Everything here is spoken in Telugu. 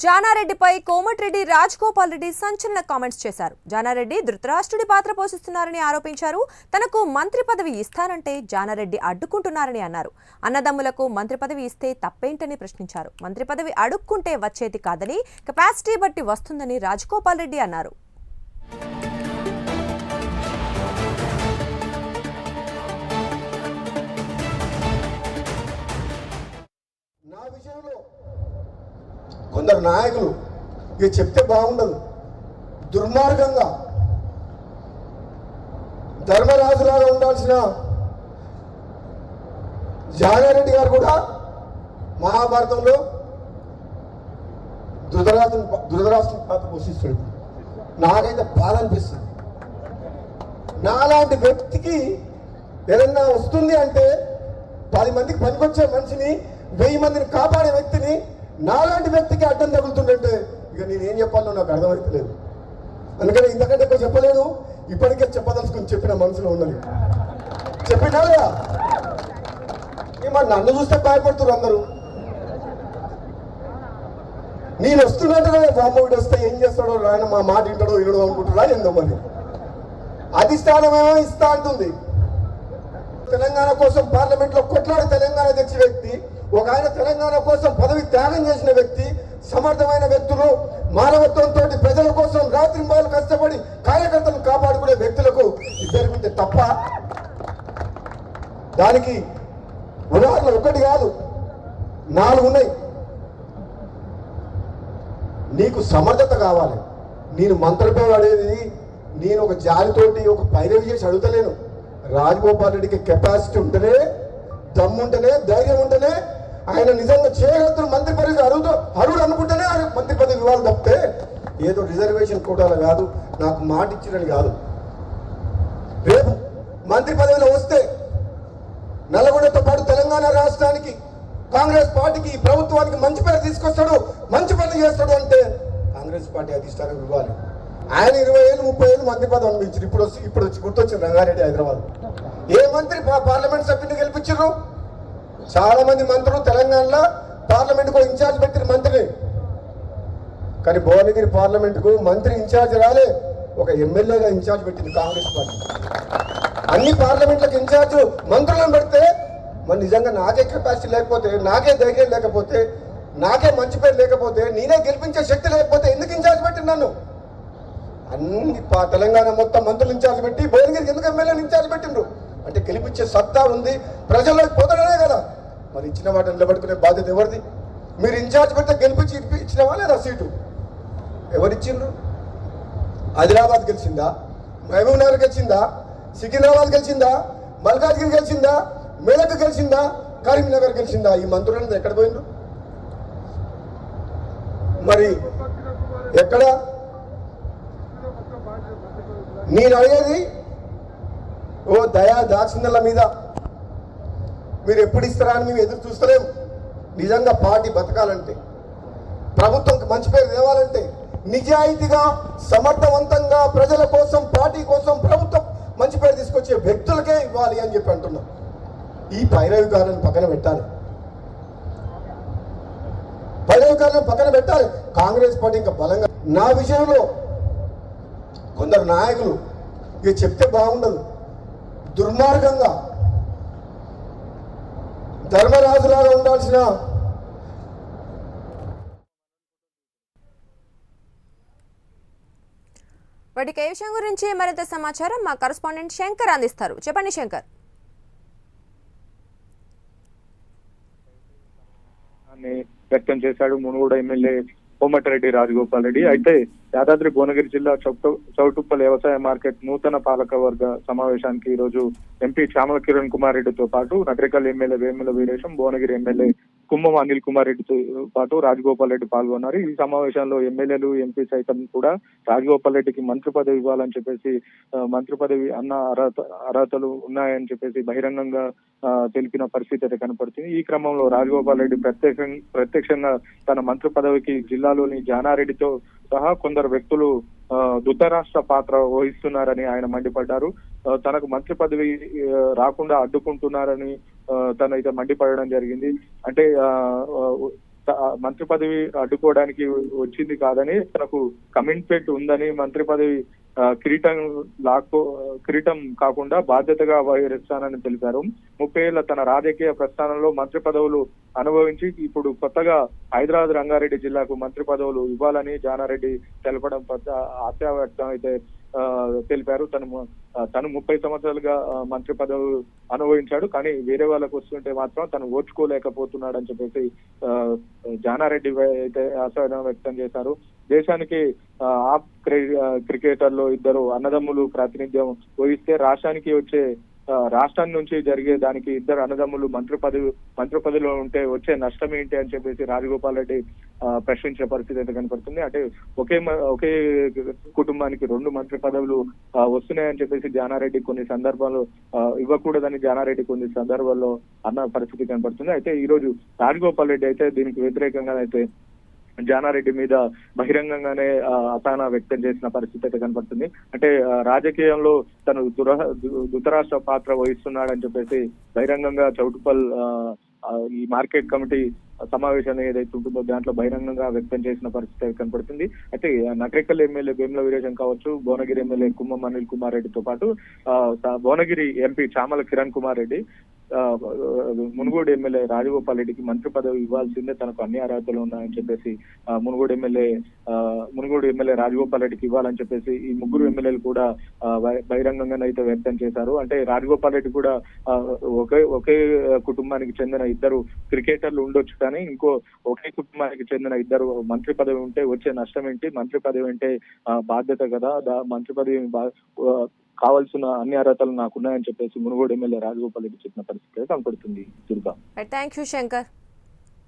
జానారెడ్డిపై కోమటిరెడ్డి రాజగోపాల్ రెడ్డి సంచలన కామెంట్స్ చేశారు. జానారెడ్డి ధృతరాష్ట్రుడి పాత్ర పోషిస్తున్నారని ఆరోపించారు. తనకు మంత్రి పదవి ఇస్తానంటే జానారెడ్డి అడ్డుకుంటున్నారని అన్నారు. అన్నదమ్ములకు మంత్రి పదవి ఇస్తే తప్పేంటని ప్రశ్నించారు. మంత్రి పదవి అడుక్కుంటే వచ్చేది కాదని కెపాసిటీ బట్టి వస్తుందని రాజగోపాల్ రెడ్డి అన్నారు. నా విషయంలో కొందరు నాయకులు ఇక చెప్తే బాగుండదు. దుర్మార్గంగా ధర్మరాజులాగా ఉండాల్సిన జానారెడ్డి గారు కూడా మహాభారతంలో ధృతరాజు దృదరాజు పాత్ర పోషిస్తాడు. నాకైతే బాధ అనిపిస్తుంది. నాలాంటి వ్యక్తికి ఏదన్నా వస్తుంది అంటే పది మందికి పనికొచ్చే మనిషిని వెయ్యి మందిని కాపాడే వ్యక్తిని నాలాంటి వ్యక్తికి అడ్డం తగులుతుందంటే ఇక నేనేం చెప్పాలో నాకు అర్థమవుతలేదు అందుకని ఇంతకంటే ఎక్కువ చెప్పలేదు. ఇప్పటికే చెప్పదలుచుకుని చెప్పిన మనసులో ఉన్నది. చెప్పినా లేదా? ఈ మరి నన్ను చూస్తే భయపడుతున్నారు అందరూ. నేను వస్తున్నట్టుగా బామ్మోడు వస్తే ఏం చేస్తాడో ఆయన మా మాట వింటాడో వినడో అనుకుంటున్నా ఏందో మరి? అధిష్టానమేమో ఇస్తా అంటుంది. తెలంగాణ కోసం పార్లమెంట్లో కొట్లాడి తెలంగాణ తెచ్చి వ్యక్తి ఒక ఆయన తెలంగాణ కోసం పదవి త్యాగం చేసిన వ్యక్తి సమర్థమైన వ్యక్తులు మానవత్వంతో ప్రజల కోసం రాత్రి రాత్రింబాలు కష్టపడి కార్యకర్తలను కాపాడుకునే వ్యక్తులకు ఇద్దరికి తప్ప దానికి ఉదాహరణ ఒకటి కాదు నాలుగు ఉన్నాయి. నీకు సమర్థత కావాలి. నేను మంత్రపై పడేది నేను ఒక జాలితోటి ఒక పైరవి చేసి అడుగుతలేను. రాజగోపాల్ రెడ్డికి కెపాసిటీ ఉంటేనే దమ్ము ఉంటేనే ధైర్యం ఉంటేనే ఆయన నిజంగా చేయగలుగుతున్న మంత్రి పదవి అరుడు అరుడు అనుకుంటేనే ఆయన మంత్రి పదవి ఇవ్వాలి తప్పితే ఏదో రిజర్వేషన్ కోటాలు కాదు నాకు మాట ఇచ్చినని కాదు. రేపు మంత్రి పదవిలో వస్తే నల్గొండతో పాటు తెలంగాణ రాష్ట్రానికి కాంగ్రెస్ పార్టీకి ప్రభుత్వానికి మంచి పేరు తీసుకొస్తాడు మంచి పని చేస్తాడు అంటే కాంగ్రెస్ పార్టీ అధిష్టానం ఇవ్వాలి. ఆయన ఇరవై ఏళ్ళు ముప్పై ఏళ్ళు మంత్రి పదవి అనిపించారు ఇప్పుడు వచ్చి ఇప్పుడు వచ్చి గుర్తొచ్చింది రంగారెడ్డి హైదరాబాద్. ఏ మంత్రి పార్లమెంట్ సభ్యుని గెలిపించారు? చాలా మంది మంత్రులు తెలంగాణలో పార్లమెంట్కు ఇన్ఛార్జ్ పెట్టిన మంత్రిని కానీ భువనగిరి పార్లమెంట్కు మంత్రి ఇన్ఛార్జ్ రాలే ఒక ఎమ్మెల్యేగా ఇన్ఛార్జ్ పెట్టింది కాంగ్రెస్ పార్టీ. అన్ని పార్లమెంట్లకు ఇన్ఛార్జ్ మంత్రులను పెడితే మరి నిజంగా నాకే కెపాసిటీ లేకపోతే నాకే ధైర్యం లేకపోతే నాకే మంచి పేరు లేకపోతే నేనే గెలిపించే శక్తి లేకపోతే ఎందుకు ఇన్ఛార్జ్ పెట్టి నన్ను? అన్ని తెలంగాణ మొత్తం మంత్రులు ఇన్ఛార్జ్ పెట్టి భువనగిరికి ఎందుకు ఎమ్మెల్యేని ఇన్ఛార్జ్ పెట్టిండ్రు? అంటే గెలిపించే సత్తా ఉంది. ప్రజల్లోకి పోతాడనే కదా. మరి ఇచ్చిన వాటిని నిలబడుకునే బాధ్యత ఎవరిది? మీరు ఇన్ఛార్జ్ పెడితే గెలిపించి ఇచ్చినవా లేదా సీటు? ఎవరిచ్చిండ్రు? ఆదిలాబాద్ గెలిచిందా? మహబూబ్ నగర్ గెలిచిందా? సికింద్రాబాద్ గెలిచిందా? మల్కాజ్గిరి గెలిచిందా? మేలక్ గెలిచిందా? కరీంనగర్ గెలిచిందా? ఈ మంత్రులను ఎక్కడ పోయిండ్రు? మరి ఎక్కడ? నేను అడిగేది ఓ దయా దాక్షిణ్యాల మీద మీరు ఎప్పుడు ఇస్తారా అని మేము ఎదురు చూస్తలేము. నిజంగా పార్టీ బతకాలంటే ప్రభుత్వంకి మంచి పేరు తేవాలంటే నిజాయితీగా సమర్థవంతంగా ప్రజల కోసం పార్టీ కోసం ప్రభుత్వం మంచి పేరు తీసుకొచ్చే వ్యక్తులకే ఇవ్వాలి అని చెప్పి అంటున్నాం. ఈ పైరవికారాన్ని పక్కన పెట్టాలి. పైరవికారాన్ని పక్కన పెట్టాలి. కాంగ్రెస్ పార్టీ ఇంకా బలంగా నా విషయంలో కొందరు నాయకులు ఇక చెప్తే బాగుండదు. దుర్మార్గంగా ధర్మరాజులాగా ఉండాల్సిన వాటికి ఏ విషయం గురించి మరింత సమాచారం మా కరస్పాండెంట్ శంకర్ అందిస్తారు. చెప్పండి శంకర్. అని వ్యక్తం చేశాడు. మునుగోడు ఎమ్మెల్యే కోమటిరెడ్డి రాజగోపాల్ రెడ్డి. అయితే యాదాద్రి భువనగిరి జిల్లా చౌటు చౌటుప్పల్ వ్యవసాయ మార్కెట్ నూతన పాలక వర్గ సమావేశానికి ఈ రోజు ఎంపీ శ్యామల కిరణ్ కుమార్ రెడ్డితో పాటు నగరికల్ ఎమ్మెల్యే వేముల వీరేశం భువనగిరి ఎమ్మెల్యే కుంభం అనిల్ కుమార్ రెడ్డితో పాటు రాజగోపాల్ రెడ్డి పాల్గొన్నారు. ఈ సమావేశంలో ఎమ్మెల్యేలు ఎంపీ సైతం కూడా రాజగోపాల్ రెడ్డికి మంత్రి పదవి ఇవ్వాలని చెప్పేసి మంత్రి పదవి అన్న అర్హత అర్హతలు ఉన్నాయని చెప్పేసి బహిరంగంగా తెలిపిన పరిస్థితి అయితే కనపడుతుంది. ఈ క్రమంలో రాజగోపాల్ రెడ్డి ప్రత్యక్షంగా ప్రత్యక్షంగా తన మంత్రి పదవికి జిల్లాలోని జానారెడ్డితో సహా కొందరు వ్యక్తులు దుతరాష్ట్ర పాత్ర వహిస్తున్నారని ఆయన మండిపడ్డారు. తనకు మంత్రి పదవి రాకుండా అడ్డుకుంటున్నారని తను అయితే మండిపడడం జరిగింది. అంటే మంత్రి పదవి అడ్డుకోవడానికి వచ్చింది కాదని తనకు కమిట్మెంట్ ఉందని మంత్రి పదవి కిరీటం లాక్కో కిరీటం కాకుండా బాధ్యతగా వహిస్తానని తెలిపారు. ముప్పై ఏళ్ళ తన రాజకీయ ప్రస్థానంలో మంత్రి పదవులు అనుభవించి ఇప్పుడు కొత్తగా హైదరాబాద్ రంగారెడ్డి జిల్లాకు మంత్రి పదవులు ఇవ్వాలని జానారెడ్డి తెలపడం పట్ల ఆశా వ్యక్తం అయితే తెలిపారు. తను తను ముప్పై సంవత్సరాలుగా మంత్రి పదవి అనుభవించాడు. కానీ వేరే వాళ్ళకు వస్తుంటే మాత్రం తను ఓర్చుకోలేకపోతున్నాడు అని చెప్పేసి జానారెడ్డి అయితే ఆశాభావం వ్యక్తం చేశారు. దేశానికి ఆ, ఆప్ క్రి- క్రికెటర్లు ఇద్దరు అన్నదమ్ములు ప్రాతినిధ్యం వహిస్తే రాష్ట్రానికి వచ్చే రాష్ట్రం నుంచి జరిగే దానికి ఇద్దరు అన్నదమ్ములు మంత్రి పదవి మంత్రి పదవిలో ఉంటే వచ్చే నష్టం ఏంటి అని చెప్పేసి రాజగోపాల్ రెడ్డి ప్రశ్నించే పరిస్థితి అయితే కనపడుతుంది. అంటే ఒకే మ- ఒకే కుటుంబానికి రెండు మంత్రి పదవులు వస్తున్నాయని చెప్పేసి జానారెడ్డి కొన్ని సందర్భాల్లో ఇవ్వకూడదని జానారెడ్డి కొన్ని సందర్భాల్లో అన్న పరిస్థితి కనపడుతుంది. అయితే ఈ రోజు రాజగోపాల్ రెడ్డి అయితే దీనికి వ్యతిరేకంగా అయితే జానారెడ్డి మీద బహిరంగంగానే ఆ, అసహన వ్యక్తం చేసిన పరిస్థితి అయితే కనపడుతుంది. అంటే రాజకీయంలో తను దురహ దు- ధృతరాష్ట్ర పాత్ర వహిస్తున్నాడని చెప్పేసి బహిరంగంగా చౌటుపల్ ఆ, ఈ మార్కెట్ కమిటీ సమావేశం ఏదైతే ఉంటుందో దాంట్లో బహిరంగంగా వ్యక్తం చేసిన పరిస్థితి అయితే కనపడుతుంది. అయితే ఆ, నకరికల్ ఎమ్మెల్యే భీమల వీరేశం కావచ్చు భువనగిరి ఎమ్మెల్యే కుమ్మం అనిల్ కుమార్ రెడ్డితో పాటు భువనగిరి ఎంపీ చామల కిరణ్ కుమార్ రెడ్డి మునుగోడు ఎమ్మెల్యే రాజగోపాల్ రెడ్డికి మంత్రి పదవి ఇవ్వాల్సిందే తనకు అన్ని అర్హతలు ఉన్నాయని చెప్పేసి ఆ, మునుగోడు ఎమ్మెల్యే ఆ, ఎమ్మెల్యే రాజగోపాల్ రెడ్డికి ఇవ్వాలని చెప్పేసి ఈ ముగ్గురు ఎమ్మెల్యేలు కూడా బహిరంగంగా అయితే వ్యక్తం చేశారు. అంటే రాజగోపాల్ రెడ్డి కూడా ఒకే ఒకే కుటుంబానికి చెందిన ఇద్దరు క్రికెటర్లు ఉండొచ్చు కానీ ఇంకో ఒకే కుటుంబానికి చెందిన ఇద్దరు మంత్రి పదవి ఉంటే వచ్చే నష్టం ఏంటి? మంత్రి పదవి అంటే బాధ్యత కదా. దా- మంత్రి పదవి బా- కావాల్సిన అన్ని అర్హతలు నాకున్నాయని చెప్పేసి మునుగోడు ఎమ్మెల్యే రాజగోపాల్ రెడ్డి చెప్పిన పరిస్థితి కనపడుతుంది. దుర్గా. Thank you Shankar